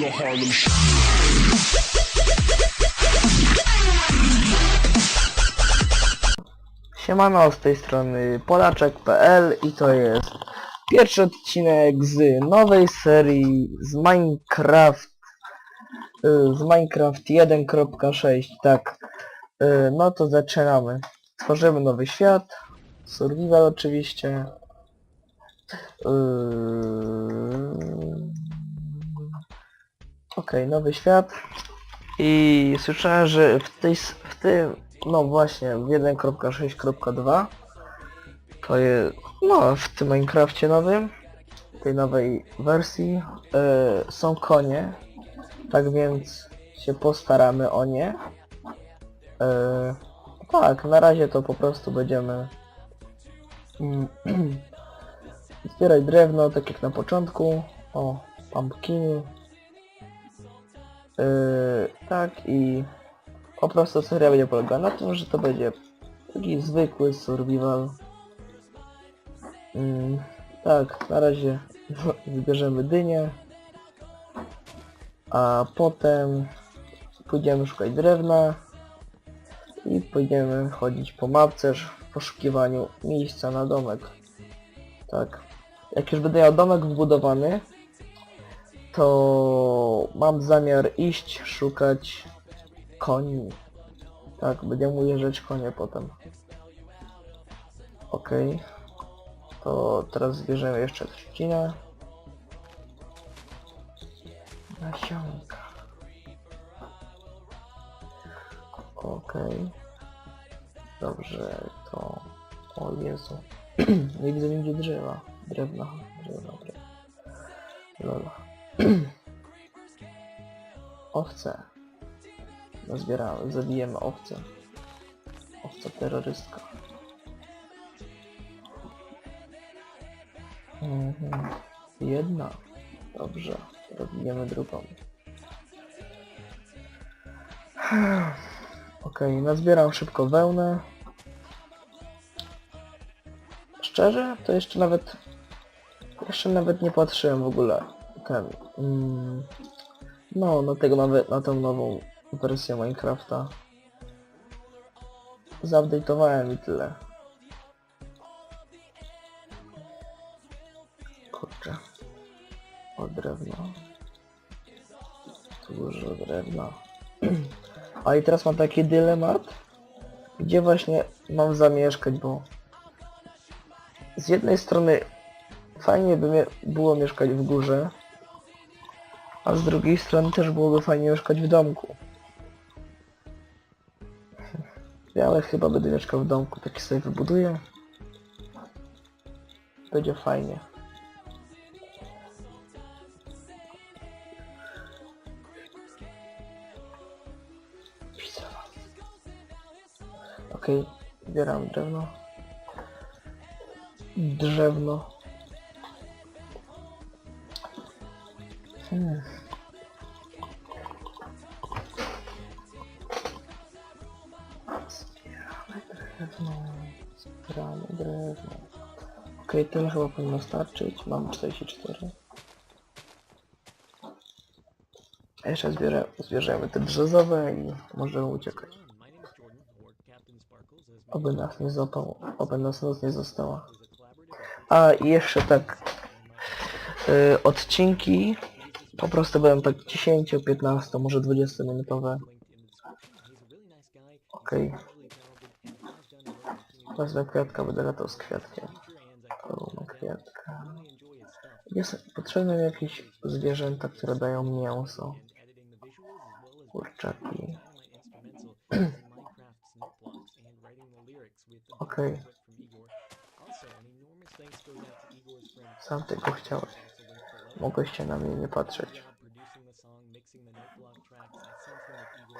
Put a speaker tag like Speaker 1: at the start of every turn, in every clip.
Speaker 1: the Harlem.
Speaker 2: Siemano, z tej strony Polaczek.pl i to jest pierwszy odcinek z nowej serii z Minecraft y, z Minecraft 1.6 tak Y, no to zaczynamy. Tworzymy nowy świat. Survival oczywiście. Yy... Okej, nowy świat. I słyszałem, że w tej w tym no właśnie w 1.6.2 to jest no w tym Minecrafcie nowym tej nowej wersji yy, są konie tak więc się postaramy o nie. Yy, tak na razie to po prostu będziemy mm, zbierać drewno tak jak na początku. O pumpkiny tak i po prostu seria będzie polegała na tym, że to będzie taki zwykły survival. Mm, tak, na razie wybierzemy dynię, a potem pójdziemy szukać drewna i pójdziemy chodzić po mapce w poszukiwaniu miejsca na domek. Tak. Jak już będę miał domek wbudowany, to mam zamiar iść szukać koni. Tak, będziemy ujeżdżać konie potem. Okej. To teraz zbierzemy jeszcze trzcinę. Nasionka. Okej. Dobrze, to... O Jezu. Nie widzę nigdzie drzewa. Drewna, drewna, drewna. Lola. Owce. Nazbieramy, zabijemy owcę. Owca terrorystka. Mhm. Jedna. Dobrze. Robimy drugą. Okej, nazbieram szybko wełnę. Szczerze, to jeszcze nawet... Jeszcze nawet nie patrzyłem w ogóle. Ten... Mm, no, na tego nowe, na tą nową wersję Minecrafta. Zupdate'owałem i tyle. Kurczę. O drewno. Dużo drewna. A i teraz mam taki dylemat, gdzie właśnie mam zamieszkać, bo z jednej strony fajnie by było mieszkać w górze, a z drugiej strony też byłoby fajnie mieszkać w domku. Ja, ale chyba będę mieszkał w domku, taki sobie wybuduję. Będzie fajnie. Okej, zbieram drewno. Drzewno. Drewno. Zbieramy drewno. Okej, tyle chyba powinno starczyć. Mam 44. A jeszcze zbierę, zbierzemy te brzozowe i możemy uciekać. Oby nas nie złapał, oby nas noc nie została. A i jeszcze tak y, odcinki po prostu będą tak 10, 15, może 20 minutowe. Okej. Wezmę kwiatka, będę latał z kwiatkiem. Pełna kwiatka. Jest potrzebne mi jakieś zwierzęta, które dają mięso. Kurczaki. Okej. Sam tego chciałeś. Mogłeś się na mnie nie patrzeć.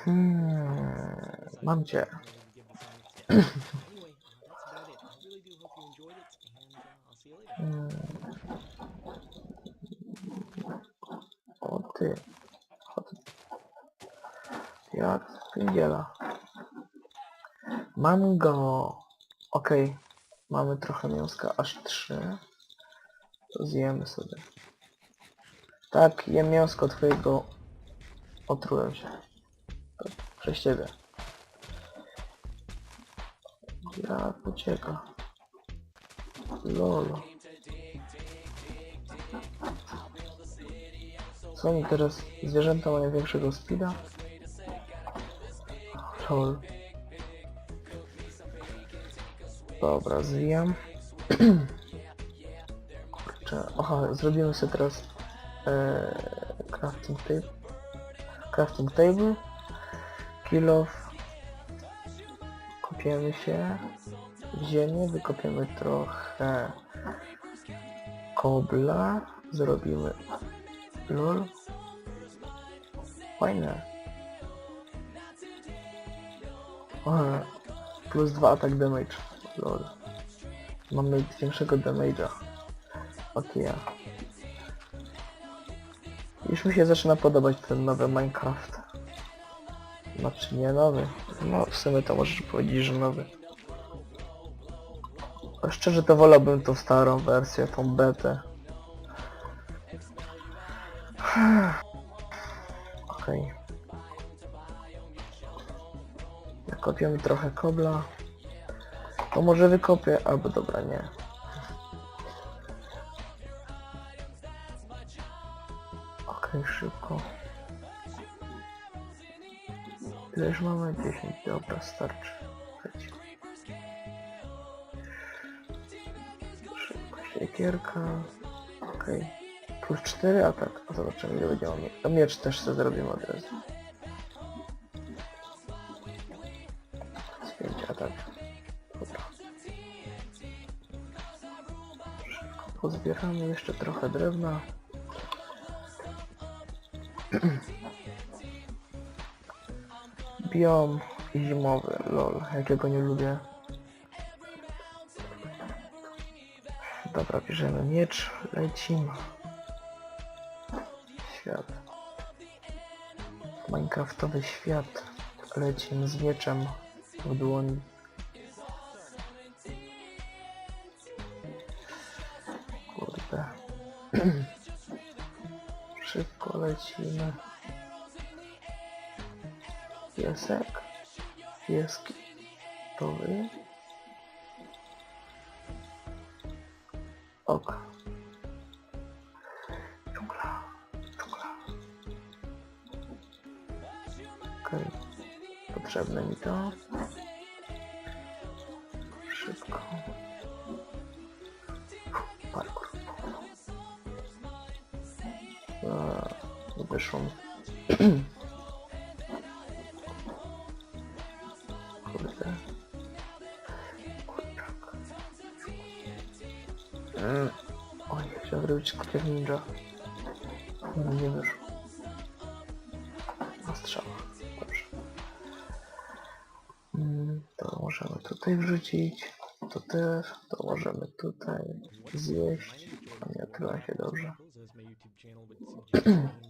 Speaker 2: Hmm, mam cię. Hmm. O ty. Jak spędziela. Mam go. Okej. Mamy trochę mięska, aż trzy. To zjemy sobie. Tak, jem mięsko twojego... Otrułem się. To Przez ciebie. Ja ucieka. Lolo. Co oni teraz? Zwierzęta mają większego speeda? Lol. Dobra, zwijam. Kurczę, aha, zrobimy sobie teraz e, crafting table. Crafting table. Kill off. Kopiemy się w ziemię, wykopiemy trochę kobla, zrobimy lol. Fajne. Aha, plus 2 attack damage. Lol. Mamy większego damage'a. Ok, ja. Już mi się zaczyna podobać ten nowy Minecraft. Znaczy nie nowy. No w sumie to możesz powiedzieć, że nowy. Szczerze to wolałbym tą starą wersję, tą betę. Okej. Kopiemy trochę kobla. To może wykopię, albo dobra, nie. Okej, szybko. Ile już mamy? 10, dobra, starczy. Leci. Szybko, siekierka. Okej. Plus 4 atak. A zobaczymy ile będzie mieć. A miecz też sobie zrobimy od razu. Z 5 atak. Dobra. Szybko pozbieramy jeszcze trochę drewna. Biom zimowy, lol, jakiego nie lubię. Dobra, bierzemy miecz, lecimy. Świat. Minecraftowy świat. Lecimy z mieczem w dłoni. Lecimy. Piesek. Pieski. To. Ok. Dżungla. Dżungla. Okej. Potrzebne mi to. Mi. Kurde. Kurczak. Mm. Oj, chciałem zrobić kupię ninja. No nie wyszło. Na strzała. Dobrze. Mm, To możemy tutaj wrzucić. To też. To możemy tutaj zjeść. A nie odkryła się dobrze.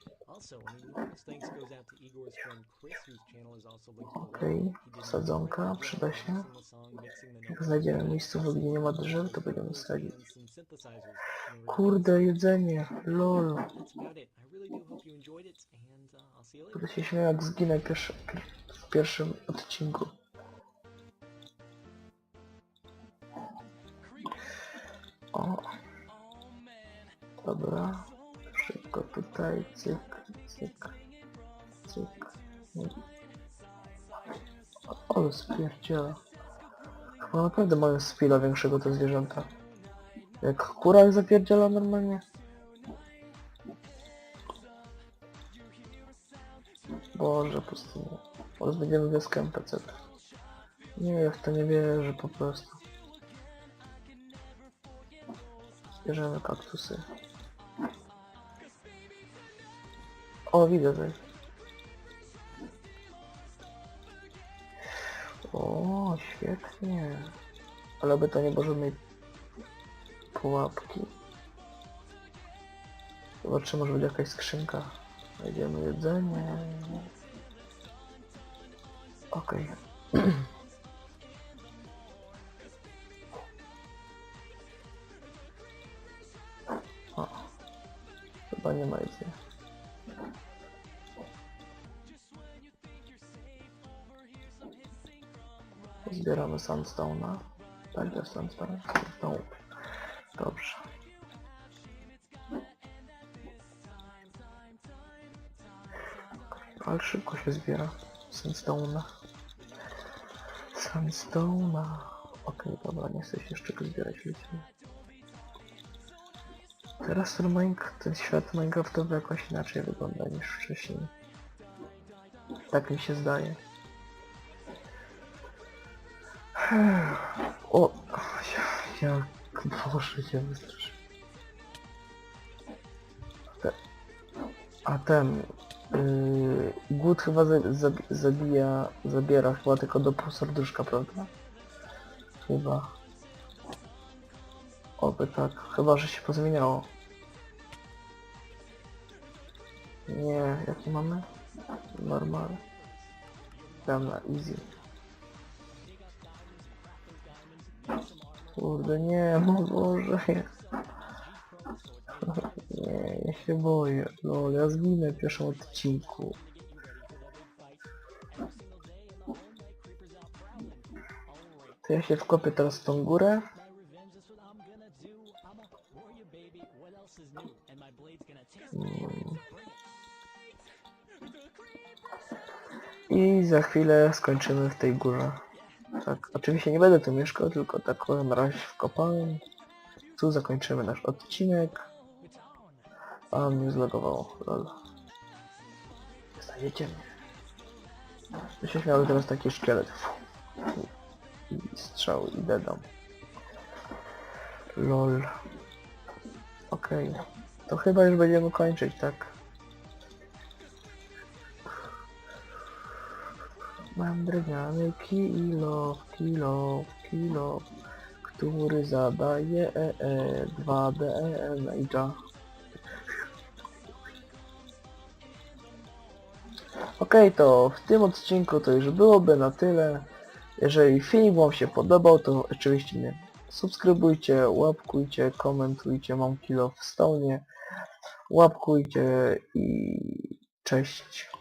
Speaker 2: drewno. Drewno. Okej, sadzonka, przyda się. Jak znajdziemy miejscówkę, gdzie nie ma drzew, to będziemy sadzić. Kurde, jedzenie, lol. Będę się śmiał jak zginę pierwszy, w pierwszym odcinku. O. Dobra. Szybko tutaj, cyk, cyk, cyk. O, spierdziela. Chyba naprawdę mają spila większego te zwierzęta. Jak kura zapierdziela normalnie. Boże, pustynia. Oraz będziemy wioskę NPC. Nie, ja w to nie wierzę po prostu. Bierzemy kaktusy. O, widzę coś. O, świetnie. Ale by to nie było żadnej pułapki. Zobaczymy, może będzie jakaś skrzynka. Znajdziemy jedzenie. Okej. O. Chyba nie ma jedzenia. Zbieramy sandstone'a. Tak, jest sandstone. Sandstone. Dobrze. Ale szybko się zbiera. Sandstone'a. Sandstone'a. Okej, dobra, nie chcę się jeszcze zbierać lecimy. Teraz ten, ten świat Minecraftowy jakoś inaczej wygląda niż wcześniej. Tak mi się zdaje. O! Ja, jak Boże się wystraszy. A ten... Yy, głód chyba za, zabi- zabija, zabiera chyba tylko do pół serduszka, prawda? Chyba. Oby tak. Chyba, że się pozmieniało. Nie, jaki mamy? Normal. Tam na easy. Kurde, nie, no Boże. Nie, ja się boję. Lol, ja zginę w pierwszym odcinku. To ja się wkopię teraz w tą górę. I za chwilę skończymy w tej górze. Tak, oczywiście nie będę tu mieszkał, tylko tak na razie wkopałem. Tu zakończymy nasz odcinek. A mnie zlogowało, lol. Znajdziecie mnie. Się śmiały teraz taki szkielet. I strzał i dedam. Lol. Okej. To chyba już będziemy kończyć, tak? Mam drewniany kilo, kilo, kilo, który zadaje e, e, 2 damage'a. Okej, to w tym odcinku to już byłoby na tyle. Jeżeli film Wam się podobał, to oczywiście mnie subskrybujcie, łapkujcie, komentujcie, mam kilo w stonie. Łapkujcie i cześć.